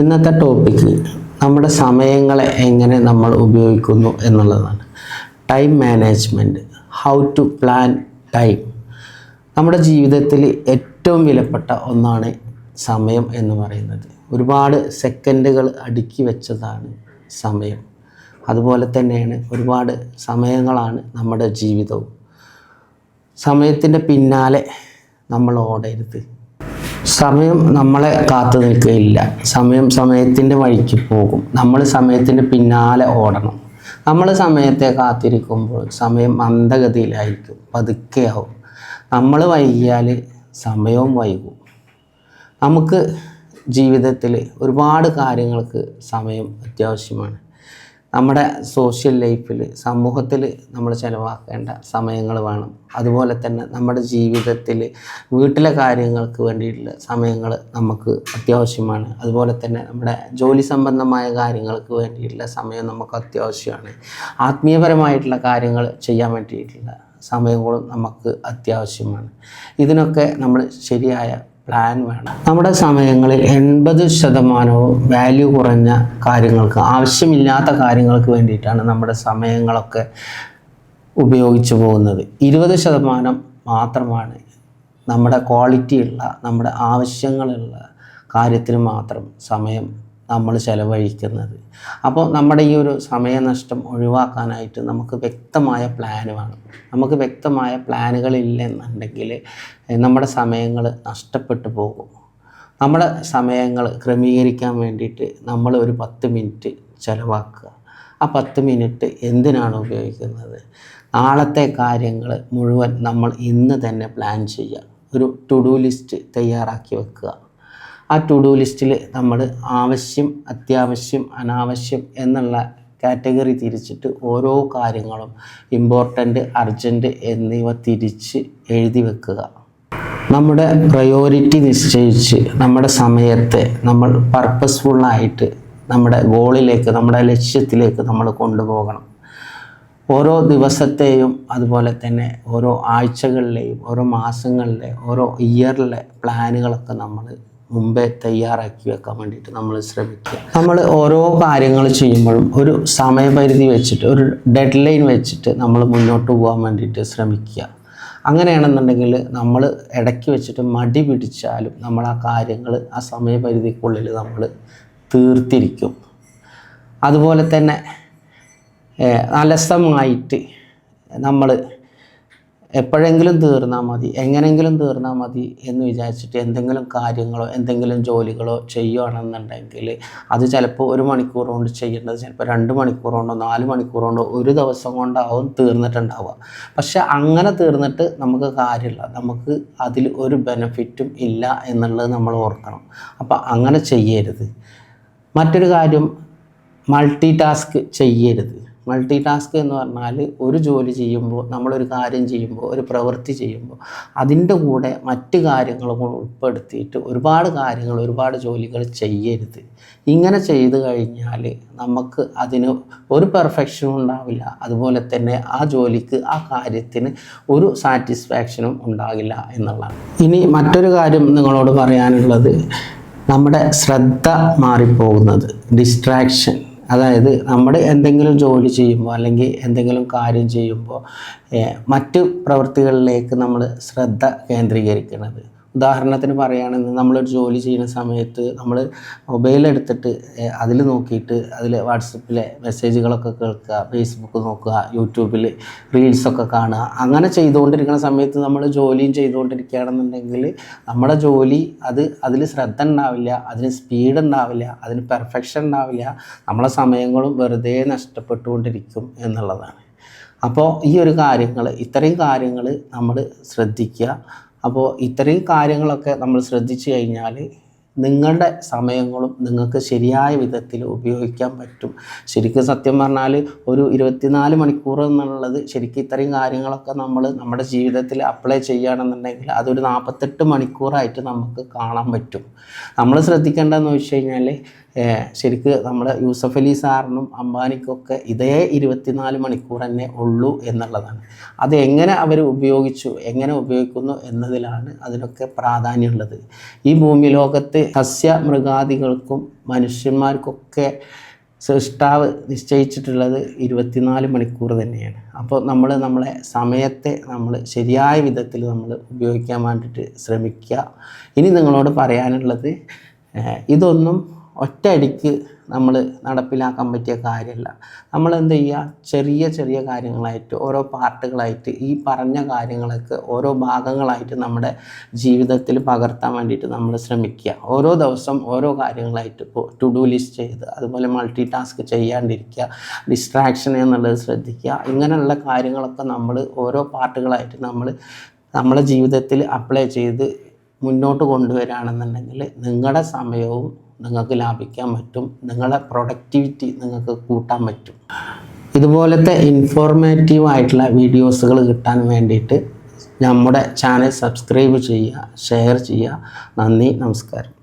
ഇന്നത്തെ ടോപ്പിക്ക് നമ്മുടെ സമയങ്ങളെ എങ്ങനെ നമ്മൾ ഉപയോഗിക്കുന്നു എന്നുള്ളതാണ്. Time management how to plan time നമ്മുടെ ജീവിതത്തിൽ ഏറ്റവും വിലപ്പെട്ട ഒന്നാണ് സമയം എന്ന് പറയുന്നത്. ഒരുപാട് സെക്കൻഡുകൾ അടുക്കി വെച്ചതാണ് സമയം. അതുപോലെ തന്നെയാണ് ഒരുപാട് സമയങ്ങളാണ് നമ്മുടെ ജീവിതവും. സമയത്തിന്റെ പിന്നാലെ നമ്മൾ ഓടരുത്. സമയം നമ്മളെ കാത്തു നിൽക്കുകയില്ല. സമയം സമയത്തിന്റെ വഴിക്ക് പോകും. നമ്മൾ സമയത്തിന്റെ പിന്നാലെ ഓടണം. നമ്മൾ സമയത്തെ കാത്തിരിക്കുമ്പോൾ സമയം മന്ദഗതിയിലായിരിക്കും പതുക്കെയാവും നമ്മൾ വൈകിയാൽ സമയവും വൈകും. നമുക്ക് ജീവിതത്തിൽ ഒരുപാട് കാര്യങ്ങൾക്ക് സമയം അത്യാവശ്യമാണ്. നമ്മുടെ സോഷ്യൽ ലൈഫിൽ സമൂഹത്തിൽ നമ്മൾ ചിലവാക്കേണ്ട സമയങ്ങൾ വേണം. അതുപോലെ തന്നെ നമ്മുടെ ജീവിതത്തിൽ വീട്ടിലെ കാര്യങ്ങൾക്ക് വേണ്ടിയിട്ടുള്ള സമയങ്ങൾ നമുക്ക് അത്യാവശ്യമാണ്. അതുപോലെ തന്നെ നമ്മുടെ ജോലി സംബന്ധമായ കാര്യങ്ങൾക്ക് വേണ്ടിയിട്ടുള്ള സമയം നമുക്ക് അത്യാവശ്യമാണ്. ആത്മീയപരമായിട്ടുള്ള കാര്യങ്ങൾ ചെയ്യാൻ വേണ്ടിയിട്ടുള്ള സമയങ്ങളും നമുക്ക് അത്യാവശ്യമാണ്. ഇതിനൊക്കെ നമ്മൾ ശരിയായ പ്ലാൻ വേണം. നമ്മുടെ സമയങ്ങളിൽ എൺപത് ശതമാനവും വാല്യൂ കുറഞ്ഞ കാര്യങ്ങൾക്ക് ആവശ്യമില്ലാത്ത കാര്യങ്ങൾക്ക് വേണ്ടിയിട്ടാണ് നമ്മുടെ സമയങ്ങളൊക്കെ ഉപയോഗിച്ചു പോകുന്നത്. ഇരുപത് ശതമാനം മാത്രമാണ് നമ്മുടെ ക്വാളിറ്റിയുള്ള നമ്മുടെ ആവശ്യങ്ങളുള്ള കാര്യത്തിന് മാത്രം സമയം നമ്മൾ ചെലവഴിക്കുന്നത്. അപ്പോൾ നമ്മുടെ ഈ ഒരു സമയനഷ്ടം ഒഴിവാക്കാനായിട്ട് നമുക്ക് വ്യക്തമായ പ്ലാൻ വേണം. നമുക്ക് വ്യക്തമായ പ്ലാനുകളില്ലെന്നുണ്ടെങ്കിൽ നമ്മുടെ സമയങ്ങൾ നഷ്ടപ്പെട്ടു പോകും. നമ്മുടെ സമയങ്ങൾ ക്രമീകരിക്കാൻ വേണ്ടിയിട്ട് നമ്മൾ ഒരു പത്ത് മിനിറ്റ് ചിലവാക്കുക. ആ പത്ത് മിനിറ്റ് എന്തിനാണ് ഉപയോഗിക്കുന്നത്? നാളത്തെ കാര്യങ്ങൾ മുഴുവൻ നമ്മൾ ഇന്ന് തന്നെ പ്ലാൻ ചെയ്യുക. ഒരു ടു ഡു ലിസ്റ്റ് തയ്യാറാക്കി വെക്കുക. ആ ടു ഡു ലിസ്റ്റിൽ നമ്മൾ ആവശ്യം അത്യാവശ്യം അനാവശ്യം എന്നുള്ള കാറ്റഗറി തിരിച്ചിട്ട് ഓരോ കാര്യങ്ങളും ഇമ്പോർട്ടന്റ് അർജന്റ് എന്നിവ തിരിച്ച് എഴുതി വെക്കുക. നമ്മുടെ പ്രയോറിറ്റി നിശ്ചയിച്ച് നമ്മുടെ സമയത്തെ നമ്മൾ പർപ്പസ്ഫുള്ളായിട്ട് നമ്മുടെ ഗോളിലേക്ക് നമ്മുടെ ലക്ഷ്യത്തിലേക്ക് നമ്മൾ കൊണ്ടുപോകണം. ഓരോ ദിവസത്തെയും അതുപോലെ തന്നെ ഓരോ ആഴ്ചകളിലെയും ഓരോ മാസങ്ങളിലെ ഓരോ ഇയറിലെ പ്ലാനുകളൊക്കെ നമ്മൾ മുമ്പേ തയ്യാറാക്കി വെക്കാൻ വേണ്ടിയിട്ട് നമ്മൾ ശ്രമിക്കുക. നമ്മൾ ഓരോ കാര്യങ്ങൾ ചെയ്യുമ്പോഴും ഒരു സമയപരിധി വെച്ചിട്ട് ഒരു ഡെഡ് ലൈൻ വെച്ചിട്ട് നമ്മൾ മുന്നോട്ട് പോകാൻ വേണ്ടിയിട്ട് ശ്രമിക്കുക. അങ്ങനെയാണെന്നുണ്ടെങ്കിൽ നമ്മൾ ഇടയ്ക്ക് വെച്ചിട്ട് മടി പിടിച്ചാലും നമ്മൾ ആ കാര്യങ്ങൾ ആ സമയപരിധിക്കുള്ളിൽ നമ്മൾ തീർത്തിരിക്കും. അതുപോലെ തന്നെ അലസമായിട്ട് നമ്മൾ എപ്പോഴെങ്കിലും തീർന്നാൽ മതി എങ്ങനെങ്കിലും തീർന്നാൽ മതി എന്ന് വിചാരിച്ചിട്ട് എന്തെങ്കിലും കാര്യങ്ങളോ എന്തെങ്കിലും ജോലികളോ ചെയ്യുകയാണെന്നുണ്ടെങ്കിൽ അത് ചിലപ്പോൾ ഒരു മണിക്കൂർ കൊണ്ട് ചെയ്യേണ്ടത് ചിലപ്പോൾ രണ്ട് മണിക്കൂർ കൊണ്ടോ നാല് മണിക്കൂർ കൊണ്ടോ ഒരു ദിവസം കൊണ്ടാവും തീർന്നിട്ടുണ്ടാവുക. പക്ഷെ അങ്ങനെ തീർന്നിട്ട് നമുക്ക് കാര്യമില്ല. നമുക്ക് അതിൽ ഒരു ബെനഫിറ്റും ഇല്ല എന്നുള്ളത് നമ്മൾ ഓർക്കണം. അപ്പോൾ അങ്ങനെ ചെയ്യരുത്. മറ്റൊരു കാര്യം മൾട്ടി ടാസ്ക് ചെയ്യരുത്. മൾട്ടി ടാസ്ക് എന്ന് പറഞ്ഞാൽ ഒരു ജോലി ചെയ്യുമ്പോൾ നമ്മളൊരു കാര്യം ചെയ്യുമ്പോൾ ഒരു പ്രവൃത്തി ചെയ്യുമ്പോൾ അതിന്റെ കൂടെ മറ്റ് കാര്യങ്ങളും ഉൾപ്പെടുത്തിയിട്ട് ഒരുപാട് കാര്യങ്ങൾ ഒരുപാട് ജോലികൾ ചെയ്യരുത്. ഇങ്ങനെ ചെയ്തു കഴിഞ്ഞാൽ നമുക്ക് അതിന് ഒരു പെർഫെക്ഷനും ഉണ്ടാവില്ല. അതുപോലെ തന്നെ ആ ജോലിക്ക് ആ കാര്യത്തിന് ഒരു സാറ്റിസ്ഫാക്ഷനും ഉണ്ടാകില്ല എന്നുള്ളതാണ്. ഇനി മറ്റൊരു കാര്യം നിങ്ങളോട് പറയാനുള്ളത് നമ്മുടെ ശ്രദ്ധ മാറിപ്പോകുന്നത് ഡിസ്ട്രാക്ഷൻ അതായത് നമ്മൾ എന്തെങ്കിലും ജോലി ചെയ്യുമ്പോൾ അല്ലെങ്കിൽ എന്തെങ്കിലും കാര്യം ചെയ്യുമ്പോൾ മറ്റ് പ്രവൃത്തികളിലേക്ക് നമ്മൾ ശ്രദ്ധ കേന്ദ്രീകരിക്കുന്നത്. ഉദാഹരണത്തിന് പറയുകയാണെങ്കിൽ നമ്മളൊരു ജോലി ചെയ്യുന്ന സമയത്ത് നമ്മൾ മൊബൈൽ എടുത്തിട്ട് അതിൽ നോക്കിയിട്ട് അതിൽ വാട്സപ്പിലെ മെസ്സേജുകളൊക്കെ കേൾക്കുക ഫേസ്ബുക്ക് നോക്കുക യൂട്യൂബിൽ റീൽസൊക്കെ കാണുക അങ്ങനെ ചെയ്തുകൊണ്ടിരിക്കുന്ന സമയത്ത് നമ്മൾ ജോലിയും ചെയ്തുകൊണ്ടിരിക്കുകയാണെന്നുണ്ടെങ്കിൽ നമ്മുടെ ജോലി അത് അതിൽ ശ്രദ്ധ ഉണ്ടാവില്ല അതിന് സ്പീഡ് ഉണ്ടാവില്ല അതിന് പെർഫെക്ഷൻ ഉണ്ടാവില്ല നമ്മളെ സമയങ്ങളും വെറുതെ നഷ്ടപ്പെട്ടുകൊണ്ടിരിക്കും എന്നുള്ളതാണ്. അപ്പോൾ ഈ ഒരു കാര്യങ്ങൾ ഇത്രയും കാര്യങ്ങൾ നമ്മൾ ശ്രദ്ധിക്കുക. അപ്പോൾ ഇത്രയും കാര്യങ്ങളൊക്കെ നമ്മൾ ശ്രദ്ധിച്ചു കഴിഞ്ഞാൽ നിങ്ങളുടെ സമയങ്ങളും നിങ്ങൾക്ക് ശരിയായ വിധത്തിൽ ഉപയോഗിക്കാൻ പറ്റും. ശരിക്കും സത്യം പറഞ്ഞാൽ ഒരു ഇരുപത്തിനാല് മണിക്കൂർ എന്നുള്ളത് ശരിക്കും ഇത്രയും കാര്യങ്ങളൊക്കെ നമ്മൾ നമ്മുടെ ജീവിതത്തിൽ അപ്ലൈ ചെയ്യുകയാണെന്നുണ്ടെങ്കിൽ അതൊരു നാൽപ്പത്തെട്ട് മണിക്കൂറായിട്ട് നമുക്ക് കാണാൻ പറ്റും. നമ്മൾ ശ്രദ്ധിക്കേണ്ടതെന്ന് വെച്ച് കഴിഞ്ഞാൽ ശരിക്ക് നമ്മുടെ യൂസഫ് അലി സാറിനും അംബാനിക്കൊക്കെ ഇതേ ഇരുപത്തിനാല് മണിക്കൂർ തന്നെ ഉള്ളൂ എന്നുള്ളതാണ്. അത് എങ്ങനെ അവർ ഉപയോഗിച്ചു എങ്ങനെ ഉപയോഗിക്കുന്നു എന്നതിലാണ് അതിനൊക്കെ പ്രാധാന്യമുള്ളത്. ഈ ഭൂമി ലോകത്ത് സസ്യ മൃഗാദികൾക്കും മനുഷ്യന്മാർക്കൊക്കെ സൃഷ്ടാവ് നിശ്ചയിച്ചിട്ടുള്ളത് ഇരുപത്തിനാല് മണിക്കൂർ തന്നെയാണ്. അപ്പോൾ നമ്മൾ നമ്മളെ സമയത്തെ നമ്മൾ ശരിയായ വിധത്തിൽ നമ്മൾ ഉപയോഗിക്കാൻ വേണ്ടിയിട്ട് ശ്രമിക്കുക. ഇനി നിങ്ങളോട് പറയാനുള്ളത് ഇതൊന്നും ഒറ്റയടിക്ക് നമ്മൾ നടപ്പിലാക്കാൻ പറ്റിയ കാര്യമല്ല. നമ്മൾ എന്ത് ചെയ്യുക? ചെറിയ ചെറിയ കാര്യങ്ങളായിട്ട് ഓരോ പാർട്ടുകളായിട്ട് ഈ പറഞ്ഞ കാര്യങ്ങളൊക്കെ ഓരോ ഭാഗങ്ങളായിട്ട് നമ്മുടെ ജീവിതത്തിൽ പകർത്താൻ വേണ്ടിയിട്ട് നമ്മൾ ശ്രമിക്കുക. ഓരോ ദിവസം ഓരോ കാര്യങ്ങളായിട്ട് ഇപ്പോൾ ടു ഡു ലിസ്റ്റ് ചെയ്ത് അതുപോലെ മൾട്ടി ടാസ്ക് ചെയ്യാണ്ടിരിക്കുക ഡിസ്ട്രാക്ഷൻ എന്നുള്ളത് ശ്രദ്ധിക്കുക. ഇങ്ങനെയുള്ള കാര്യങ്ങളൊക്കെ നമ്മൾ ഓരോ പാർട്ടുകളായിട്ട് നമ്മൾ നമ്മുടെ ജീവിതത്തിൽ അപ്ലൈ ചെയ്ത് മുന്നോട്ട് കൊണ്ടുവരികയാണെന്നുണ്ടെങ്കിൽ നിങ്ങളുടെ സമയവും നിങ്ങൾക്ക് ലാഭിക്കാൻ പറ്റും. നിങ്ങളുടെ പ്രൊഡക്ടിവിറ്റി നിങ്ങൾക്ക് കൂട്ടാൻ പറ്റും. ഇതുപോലത്തെ ഇൻഫോർമേറ്റീവ് ആയിട്ടുള്ള വീഡിയോസുകൾ കിട്ടാൻ വേണ്ടിയിട്ട് നമ്മുടെ ചാനൽ സബ്സ്ക്രൈബ് ചെയ്യുക ഷെയർ ചെയ്യുക. നന്ദി നമസ്കാരം.